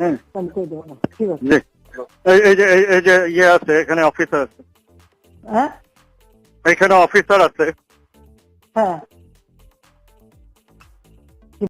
না? ঠিক আছে। এই- এই যে এই- এই যে ইয়ে আছে এখানে অফিসার আছে। হ্যাঁ? এখানে অফিসার আছে। হ্যাঁ।